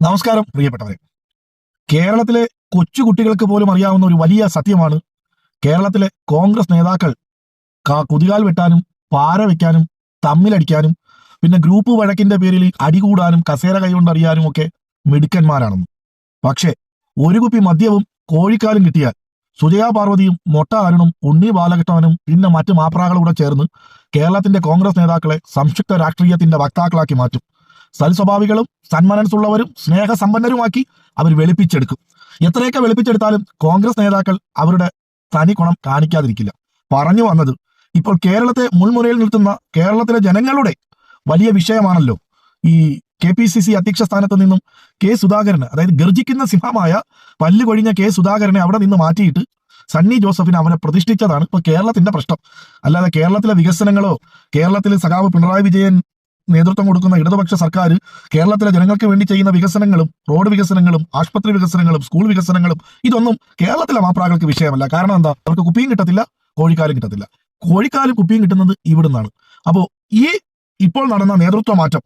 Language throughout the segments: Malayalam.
നമസ്കാരം പ്രിയപ്പെട്ടവരെ. കേരളത്തിലെ കൊച്ചു കുട്ടികൾക്ക് പോലും അറിയാവുന്ന ഒരു വലിയ സത്യമാണ്. കേരളത്തിലെ കോൺഗ്രസ് നേതാക്കൾ കുതികാൽ വെട്ടാനും പാര വെക്കാനും തമ്മിലടിക്കാനും പിന്നെ ഗ്രൂപ്പ് വഴക്കിന്റെ പേരിൽ അടികൂടാനും കസേര കൈകൊണ്ടറിയാനും ഒക്കെ മിടുക്കന്മാരാണെന്ന്. പക്ഷേ ഒരു കുപ്പി മദ്യവും കോഴിക്കാലും കിട്ടിയാൽ സുജയാ പാർവതിയും മൊട്ട അരുണും ഉണ്ണി ബാലകൃഷ്ണനും പിന്നെ മറ്റു മാപ്രാകളും കൂടെ ചേർന്ന് കേരളത്തിന്റെ കോൺഗ്രസ് നേതാക്കളെ സംയുക്ത രാഷ്ട്രീയത്തിന്റെ വക്താക്കളാക്കി മാറ്റും. സൽസ്വഭാവികളും സന്മനസ്സുള്ളവരും സ്നേഹസമ്പന്നരുമാക്കി അവർ വെളുപ്പിച്ചെടുക്കും. എത്രയൊക്കെ വെളുപ്പിച്ചെടുത്താലും കോൺഗ്രസ് നേതാക്കൾ അവരുടെ തനി ഗുണം കാണിക്കാതിരിക്കില്ല. പറഞ്ഞു വന്നത് ഇപ്പോൾ കേരളത്തെ മുൾമുനയിൽ നിർത്തുന്ന കേരളത്തിലെ ജനങ്ങളുടെ വലിയ വിഷയമാണല്ലോ ഈ കെ പി സി സി അധ്യക്ഷ സ്ഥാനത്ത് നിന്നും കെ സുധാകരന് അതായത് ഗർജിക്കുന്ന സിംഹമായ പല്ലുകൊഴിഞ്ഞ കെ സുധാകരനെ അവിടെ നിന്ന് മാറ്റിയിട്ട് സണ്ണി ജോസഫിനെ അവനെ പ്രതിഷ്ഠിച്ചതാണ് ഇപ്പൊ കേരളത്തിന്റെ പ്രശ്നം. അല്ലാതെ കേരളത്തിലെ വികസനങ്ങളോ കേരളത്തിലെ സഖാവ് പിണറായി വിജയൻ നേതൃത്വം കൊടുക്കുന്ന ഇടതുപക്ഷ സർക്കാർ കേരളത്തിലെ ജനങ്ങൾക്ക് വേണ്ടി ചെയ്യുന്ന വികസനങ്ങളും റോഡ് വികസനങ്ങളും ആശുപത്രി വികസനങ്ങളും സ്കൂൾ വികസനങ്ങളും ഇതൊന്നും കേരളത്തിലെ മാപ്രാകൾക്ക് വിഷയമല്ല. കാരണം എന്താ? അവർക്ക് കുപ്പിയും കിട്ടത്തില്ല കോഴിക്കാലും കിട്ടത്തില്ല. കോഴിക്കാലും കുപ്പിയും കിട്ടുന്നത് ഇവിടുന്നാണ്. അപ്പോൾ ഈ ഇപ്പോൾ നടന്ന നേതൃത്വ മാറ്റം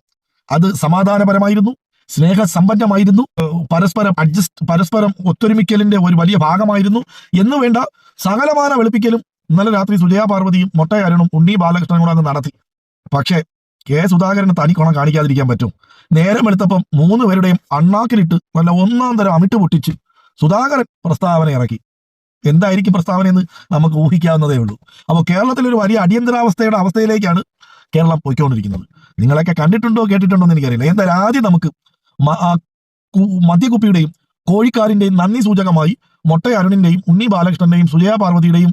അത് സമാധാനപരമായിരുന്നു സ്നേഹസമ്പന്നമായിരുന്നു സമ്പന്നമായിരുന്നു പരസ്പരം അഡ്ജസ്റ്റ് പരസ്പരം ഒത്തൊരുമിക്കലിന്റെ ഒരു വലിയ ഭാഗമായിരുന്നു. എന്ന് വേണ്ട സകലമാന വെളുപ്പിക്കലും ഇന്നലെ രാത്രി സുജയ പാർവതിയും മൊട്ടയാരണും ഉണ്ണി ബാലകൃഷ്ണനും കൂടെ അങ്ങ് നടത്തി. പക്ഷേ കെ സുധാകരന് തനി കുണം കാണിക്കാതിരിക്കാൻ പറ്റും. നേരം എടുത്തപ്പം മൂന്ന് പേരുടെയും അണ്ണാക്കിലിട്ട് വല്ല ഒന്നാം തരം അമിട്ട് പൊട്ടിച്ച് സുധാകരൻ പ്രസ്താവന ഇറക്കി. എന്തായിരിക്കും പ്രസ്താവന എന്ന് നമുക്ക് ഊഹിക്കാവുന്നതേ ഉള്ളൂ. അപ്പോൾ കേരളത്തിൽ ഒരു വലിയ അടിയന്തരാവസ്ഥയുടെ അവസ്ഥയിലേക്കാണ് കേരളം പോയിക്കൊണ്ടിരിക്കുന്നത്. നിങ്ങളൊക്കെ കണ്ടിട്ടുണ്ടോ കേട്ടിട്ടുണ്ടോ എന്ന് എനിക്കറിയില്ല. എന്തായാലും ആദ്യം നമുക്ക് മദ്യകുപ്പിയുടെയും കോഴിക്കാരിന്റെയും നന്ദി സൂചകമായി മൊട്ട അരുണിന്റെയും ഉണ്ണി ബാലകൃഷ്ണന്റെയും സുജയ പാർവതിയുടെയും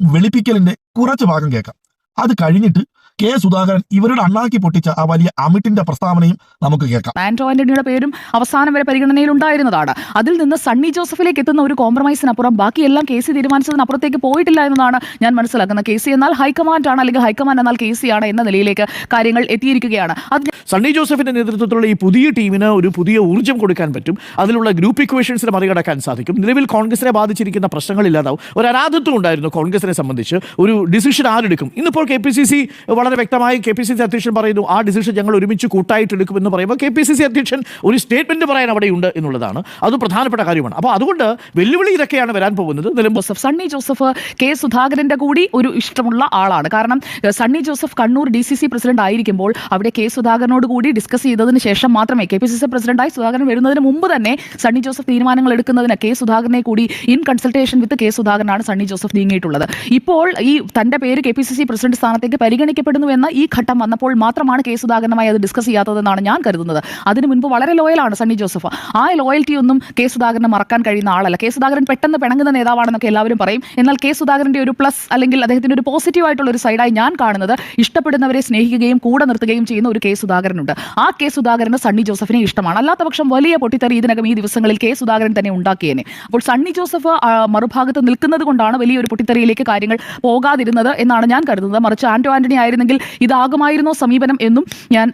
വെളുപ്പിക്കലിന്റെ കുറച്ച് ഭാഗം കേൾക്കാം. അത് കഴിഞ്ഞിട്ട് കെ സുധാകരൻ ഇവരുടെ അണ്ണാക്കി പൊട്ടിച്ച ആ വലിയ അമിട്ടിന്റെ പ്രസ്താവനയും നമുക്ക് കേൾക്കാം. ആന്റോ ആന്റണിയുടെ പേരും അവസാനം വരെ പരിഗണനയിൽ ഉണ്ടായിരുന്നതാണ്. അതിൽ നിന്ന് സണ്ണി ജോസഫിലേക്ക് എത്തുന്ന ഒരു കോംപ്രമൈസിനപ്പുറം ബാക്കിയെല്ലാം കെ സി തീരുമാനിച്ചതിനപ്പുറത്തേക്ക് പോയിട്ടില്ല എന്നതാണ് ഞാൻ മനസ്സിലാക്കുന്നത്. കെ സി എന്നാൽ ഹൈക്കമാൻഡ് ആണ് അല്ലെങ്കിൽ ഹൈക്കമാൻഡ് എന്നാൽ കെ സി ആണ് എന്ന നിലയിലേക്ക് കാര്യങ്ങൾ എത്തിയിരിക്കുകയാണ്. അത് സണ്ണി ജോസഫിന്റെ നേതൃത്വത്തിലുള്ള ഈ പുതിയ ടീമിന് ഒരു പുതിയ ഊർജം കൊടുക്കാൻ പറ്റും. അതിലുള്ള ഗ്രൂപ്പ് ഇക്വേഷൻസിനെ മറികടക്കാൻ സാധിക്കും. നിലവിൽ കോൺഗ്രസിനെ ബാധിച്ചിരിക്കുന്ന പ്രശ്നങ്ങൾ ഇല്ലാതാവും ഒരു അനാഥത്വം ഉണ്ടായിരുന്നു കോൺഗ്രസിനെ സംബന്ധിച്ച്. ഒരു ഡിസിഷൻ ആരെടുക്കും? ഇന്നിപ്പോൾ കെ പി സി സി വളരെ വ്യക്തമായി കെ പി സി സി അധ്യക്ഷൻ പറയുന്നു ആ ഡിസിഷൻ ഞങ്ങൾ ഒരുമിച്ച് കൂട്ടായിട്ട് എടുക്കുമെന്ന് പറയുമ്പോൾ കെ പി സി സി അധ്യക്ഷൻ ഒരു സ്റ്റേറ്റ്മെന്റ് പറയാൻ അവിടെയുണ്ട് എന്നുള്ളതാണ്. അത് പ്രധാനപ്പെട്ട കാര്യമാണ്. അപ്പോൾ അതുകൊണ്ട് വെല്ലുവിളി ഇതൊക്കെയാണ് വരാൻ പോകുന്നത്. ജോസഫ് സണ്ണി ജോസഫ് കെ സുധാകരന്റെ കൂടി ഒരു ഇഷ്ടമുള്ള ആളാണ്. കാരണം Sunny Joseph Kannur D C C president ആയിരിക്കുമ്പോൾ അവിടെ കെ സുധാകരനോട് കൂടി ഡിസ്കസ് ചെയ്തതിന് ശേഷം മാത്രമേ കെ പി സി സി പ്രസിഡന്റായി സുധാകരൻ വരുന്നതിന് മുമ്പ് തന്നെ സണ്ണി ജോസഫ് തീരുമാനങ്ങൾ എടുക്കുന്നതിന് കെ സുധാകരനെ കൂടി ഇൻ കൺസൾട്ടേഷൻ വിത്ത് കെ സുധാകരനാണ് സണ്ണി ജോസഫ് നീങ്ങിയിട്ടുള്ളത്. ഇപ്പോൾ ഈ തന്റെ പേര് K P C C president സ്ഥാനത്തേക്ക് പരിഗണിക്കപ്പെടുന്നു എന്ന ഈ ഘട്ടം വന്നപ്പോൾ മാത്രമാണ് കേസ് സുധാകരനുമായി അത് ഡിസ്കസ് ചെയ്യാത്തതെന്നാണ് ഞാൻ കരുതുന്നത്. അതിന് മുൻപ് വളരെ ലോയലാണ് സണ്ണി ജോസഫ്. ആ ലോയൽറ്റി ഒന്നും കെ സുധാകരന് മറക്കാൻ കഴിയുന്ന ആളല്ല. കെ സുധാകരൻ പെട്ടെന്ന് പിണങ്ങുന്ന നേതാവാണെന്നൊക്കെ എല്ലാവരും പറയും. എന്നാൽ കെ സുധാകരന്റെ ഒരു പ്ലസ് അല്ലെങ്കിൽ അദ്ദേഹത്തിന്റെ ഒരു പോസിറ്റീവ് ആയിട്ടുള്ള ഒരു സൈഡായി ഞാൻ കാണുന്നത് ഇഷ്ടപ്പെടുന്നവരെ സ്നേഹിക്കുകയും കൂടെ നിർത്തുകയും ചെയ്യുന്ന ഒരു കെ സുധാകരനുണ്ട്. ആ കെ സുധാകരന് സണ്ണി ജോസഫിനെ ഇഷ്ടമാണ്. അല്ലാത്ത പക്ഷം വലിയ പൊട്ടിത്തെറി ഇതിനകം ഈ ദിവസങ്ങളിൽ കെ സുധാകരൻ തന്നെ ഉണ്ടാക്കിയേനെ. അപ്പോൾ സണ്ണി ജോസഫ് മറുഭാഗത്ത് നിൽക്കുന്നത് കൊണ്ടാണ് വലിയൊരു പൊട്ടിത്തെറിയിലേക്ക് കാര്യങ്ങൾ പോകാതിരുന്നത് എന്നാണ് ഞാൻ കരുതുന്നത്. മറിച്ച് ആന്റോ ആന്റണി ആയിരുന്നെങ്കിൽ ഇതാകുമായിരുന്നോ സമീപനം എന്നും ഞാൻ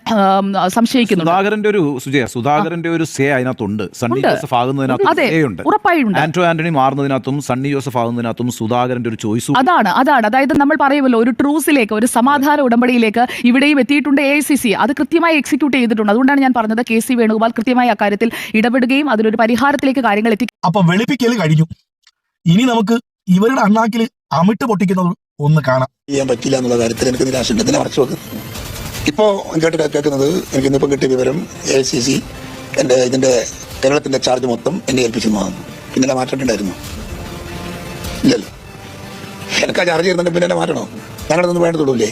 സംശയിക്കുന്നു സംശയിക്കുന്നുണ്ട്. സുധാകരന്റെ ഒരു സുജയ സുധാകരന്റെ ഒരു സേ അതിനകത്തുണ്ട്. സണ്ണി ജോസഫ് ആകുന്നതിനകത്തും സേ ഉണ്ട് ഉറപ്പായും ഉണ്ട് ആന്റോ ആന്റണി മാറുന്നതിനകത്തും സണ്ണി ജോസഫ് ആകുന്നതിനകത്തും സുധാകരന്റെ ഒരു ചോയ്സ് അതാണ് അതാണ്. അതായത് നമ്മൾ പറയുമല്ലോ ഒരു ട്രൂസിലേക്ക് ഒരു സമാധാന ഉടമ്പടിയിലേക്ക് ഇവിടെയും എത്തിയിട്ടുണ്ട് എ ഐ സി സി അത് കൃത്യമായി എക്സിക്യൂട്ട് ചെയ്തിട്ടുണ്ട്. അതുകൊണ്ടാണ് ഞാൻ പറഞ്ഞത് കെ സി വേണുഗോപാൽ കൃത്യമായി അക്കാര്യത്തിൽ ഇടപെടുകയും അതിലൊരു പരിഹാരത്തിലേക്ക് കാര്യങ്ങൾ എത്തി അപ്പൊ വെളുപ്പിക്കൽ കഴിഞ്ഞു. ഇനി നമുക്ക് ഇവരുടെ അണ്ണാക്കിൽ അമിട്ട് പൊട്ടിക്കുന്നത് ഒന്ന് കാണാം. ചെയ്യാൻ പറ്റില്ല എന്നുള്ള കാര്യത്തിൽ എനിക്ക് നിരാശയുണ്ട്. ഇതിനെ മറച്ചു വെക്കും. ഇപ്പോൾ കേട്ട് കേൾക്കുന്നത് എനിക്ക് ഇന്നിപ്പം കിട്ടിയ വിവരം എ സി സി എന്റെ ഇതിന്റെ കേരളത്തിന്റെ ചാർജ് മൊത്തം എന്നെ ഏൽപ്പിച്ചതാണ് പിന്നെ എന്നെ മാറ്റേണ്ടതായിരുന്നു. ഇല്ലല്ലോ. എനിക്ക് ആ ചാർജ് ചെയ്യുന്നുണ്ട് പിന്നെ എന്നെ മാറ്റണോ? ഞങ്ങളതൊന്നും വേണ്ടതുള്ളൂല്ലേ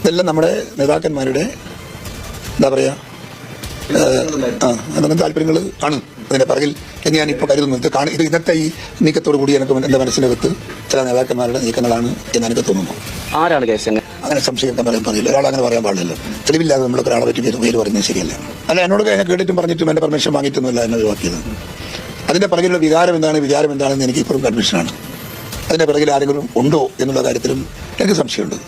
ഇതെല്ലാം നമ്മുടെ നേതാക്കന്മാരുടെ എന്താ പറയുക ആ എന്തെങ്കിലും താല്പര്യങ്ങൾ ആണ്. അതിന്റെ പിറകിൽ എന്ന് ഞാൻ ഇപ്പോൾ കരുതുന്നത് കാണും ഇത് ഇന്നത്തെ ഈ നീക്കത്തോടു കൂടി എനിക്ക് എന്റെ മനസ്സിനകത്ത് ചില നേതാക്കന്മാരുടെ നീക്കങ്ങളാണ് എന്ന് എനിക്ക് തോന്നുന്നു. ആരാണ് കേസ് അങ്ങനെ സംശയിക്കാൻ പറയാൻ പാടില്ല. ഒരാൾ അങ്ങനെ പറയാൻ പാടില്ലല്ലോ. തെളിവില്ലാതെ നമ്മൾ ഒരാളെ പറ്റി പേര് പേര് പറയുന്നത് ശരിയല്ല. അല്ല എന്നോട് കഴിഞ്ഞ കേട്ടിട്ടും പറഞ്ഞിട്ടും എന്റെ പെർമിഷൻ വാങ്ങിയിട്ടൊന്നുമില്ല എന്നെ ഒഴിവാക്കിയത്. അതിന്റെ പിറകിലുള്ള വികാരം എന്താണ്? വികാരം എന്താണെന്ന് എനിക്ക് ഇപ്പോഴും കൺഫ്യൂഷനാണ് അതിന്റെ പിറകിൽ ആരെങ്കിലും ഉണ്ടോ എന്നുള്ള കാര്യത്തിലും എനിക്ക് സംശയമുണ്ട്.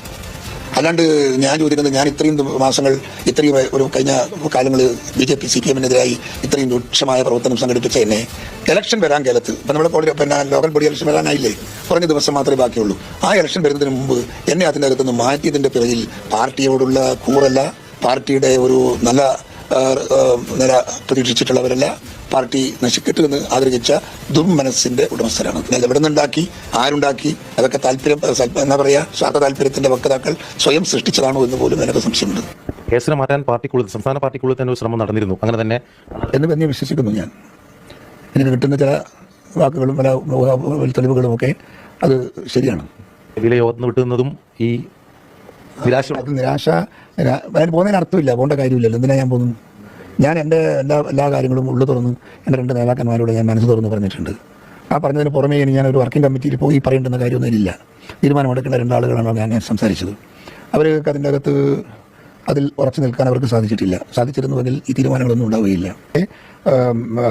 അല്ലാണ്ട് ഞാൻ ചോദിക്കുന്നത് ഞാൻ ഇത്രയും മാസങ്ങൾ ഇത്രയും ഒരു കഴിഞ്ഞ കാലങ്ങൾ B J P C P എമ്മിനെതിരായി ഇത്രയും രൂക്ഷമായ പ്രവർത്തനം സംഘടിപ്പിച്ച എന്നെ ഇലക്ഷൻ വരാൻ കേരളത്ത് ഇപ്പം നമ്മുടെ ബോഡി പിന്നെ ലോക്കൽ ബോഡി ഇലക്ഷൻ വരാനായില്ലേ? കുറഞ്ഞ ദിവസം മാത്രമേ ബാക്കിയുള്ളൂ. ആ ഇലക്ഷൻ വരുന്നതിന് മുമ്പ് എന്നെ അതിന്റെ അകത്തുനിന്ന് മാറ്റിയതിന്റെ പിറകിൽ പാർട്ടിയോടുള്ള കൂറല്ല പാർട്ടിയുടെ ഒരു നല്ല നില പ്രതീക്ഷിച്ചിട്ടുള്ളവരല്ല പാർട്ടി നശിക്കട്ടെ എന്ന് ആഗ്രഹിച്ച ദുർമനസ്സിന്റെ ഉടമസ്ഥരാണ്. അത് എവിടെ നിന്നുണ്ടാക്കി ആരുണ്ടാക്കി അതൊക്കെ താല്പര്യം എന്താ പറയാ സ്വാർത്ഥ താല്പര്യത്തിന്റെ വക്താക്കൾ സ്വയം സൃഷ്ടിച്ചതാണോ എന്ന് പോലും എനിക്ക് സംശയമുണ്ട്. കേസിനെ മാറ്റാൻ പാർട്ടിക്കുള്ളിൽ സംസ്ഥാന പാർട്ടിക്കുള്ളിൽ തന്നെ ഒരു ശ്രമം നടന്നിരുന്നു. അങ്ങനെ തന്നെ എന്ന് തന്നെ വിശ്വസിക്കുന്നു ഞാൻ. എനിക്ക് കിട്ടുന്ന ചില വാക്കുകളും പല തെളിവുകളും ഒക്കെ അത് ശരിയാണ്. ഇതിലെ യോഗത്തിന് വിട്ടുന്നതും ഈ നിരാശ. അത് നിരാശ. നിരാ- അതിന് പോകുന്നതിന് അർത്ഥമില്ല. പോകേണ്ട കാര്യമില്ലല്ലോ. എന്തിനാ ഞാൻ പോകുന്നു ഞാൻ എന്റെ എല്ലാ എല്ലാ കാര്യങ്ങളും ഉള്ളു തുറന്ന് എന്റെ രണ്ട് നേതാക്കന്മാരോട് ഞാൻ മനസ്സ് തുറന്ന് പറഞ്ഞിട്ടുണ്ട്. ആ പറഞ്ഞതിന് പുറമേ ഇനി ഞാൻ ഒരു വർക്കിംഗ് കമ്മിറ്റിയിൽ പോയി പറയേണ്ടുന്ന കാര്യമൊന്നും ഇല്ല തീരുമാനമെടുക്കേണ്ട രണ്ടാളുകളാണ് ഞാൻ സംസാരിച്ചത്. അവർക്ക് അതിന്റെ അകത്ത് അതിൽ ഉറച്ചു നിൽക്കാൻ അവർക്ക് സാധിച്ചിട്ടില്ല. സാധിച്ചിരുന്നുവെങ്കിൽ ഈ തീരുമാനങ്ങളൊന്നും ഉണ്ടാവുകയില്ല.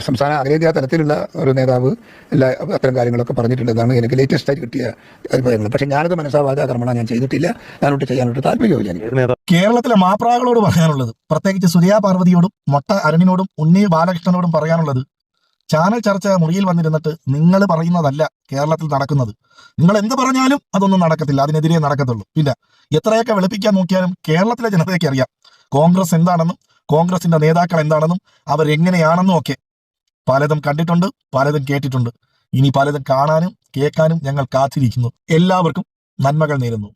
സംസ്ഥാന അഖിലേന്ത്യാ തലത്തിലുള്ള ഒരു നേതാവ് എല്ലാ അത്തരം കാര്യങ്ങളൊക്കെ പറഞ്ഞിട്ടുണ്ടെന്നാണ് എനിക്ക് ലേറ്റസ്റ്റ് ആയി കിട്ടിയ അഭിപ്രായങ്ങൾ. പക്ഷേ ഞാനത് മനസ്സാവാതെ ആക്രമണം ഞാൻ ചെയ്തിട്ടില്ല. ഞാനോട്ട് ചെയ്യാനോട്ട് താല്പര്യമില്ല എനിക്ക്. കേരളത്തിലെ മാപ്രാകളോട് പറയാനുള്ളത് പ്രത്യേകിച്ച് സുരിയ പാർവതിയോടും മൊട്ട അരുണിനോടും ഉണ്ണി ബാലകൃഷ്ണനോടും പറയാനുള്ളത് ചാനൽ ചർച്ച മുറിയിൽ വന്നിരുന്നിട്ട് നിങ്ങൾ പറയുന്നതല്ല കേരളത്തിൽ നടക്കുന്നത്. നിങ്ങൾ എന്ത് പറഞ്ഞാലും അതൊന്നും നടക്കത്തില്ല. അതിനെതിരെ നടക്കത്തുള്ളൂ. പിന്നെ എത്രയൊക്കെ വെളുപ്പിക്കാൻ നോക്കിയാലും കേരളത്തിലെ ജനതയ്ക്ക് അറിയാം. കോൺഗ്രസ് എന്താണെന്നും കോൺഗ്രസിന്റെ നേതാക്കൾ എന്താണെന്നും അവരെങ്ങനെയാണെന്നും ഒക്കെ. പലതും കണ്ടിട്ടുണ്ട് പലതും കേട്ടിട്ടുണ്ട്. ഇനി പലതും കാണാനും കേൾക്കാനും ഞങ്ങൾ കാത്തിരിക്കുന്നു. എല്ലാവർക്കും നന്മകൾ നേരുന്നു.